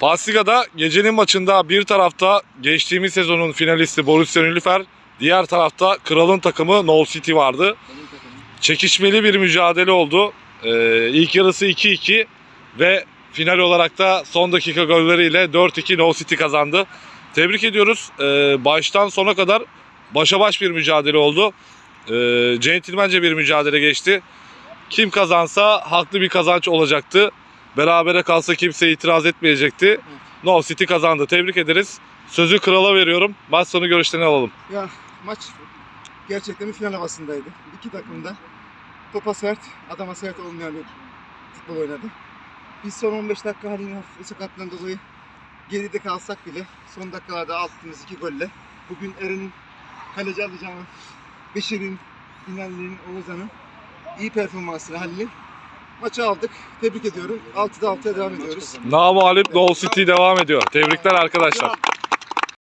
Pasliga'da gecenin maçında bir tarafta geçtiğimiz sezonun finalisti Borussia Nilüfer, diğer tarafta kralın takımı Nol City vardı. Çekişmeli bir mücadele oldu. Ee, ilk yarısı 2-2 ve final olarak da son dakika golleriyle 4-2 No City kazandı. Tebrik ediyoruz. Ee, baştan sona kadar başa baş bir mücadele oldu. Ee, centilmence bir mücadele geçti. Kim kazansa haklı bir kazanç olacaktı. Berabere kalsa kimse itiraz etmeyecekti. No City kazandı. Tebrik ederiz. Sözü krala veriyorum. Maç sonu görüşlerini alalım. Ya maç gerçekten bir final havasındaydı. İki takım da topa sert, adama sert olmayan bir futbol oynadı. Biz son 15 dakika halinin hafif sakatlığından dolayı geride kalsak bile son dakikalarda attığımız iki golle bugün Eren'in kaleci alacağını, Beşir'in, Binali'nin, Oğuzhan'ın iyi performansını Halil'in maçı aldık. Tebrik ediyorum. 6'da 6'ya devam ediyoruz. Namalip No City devam ediyor. Tebrikler arkadaşlar.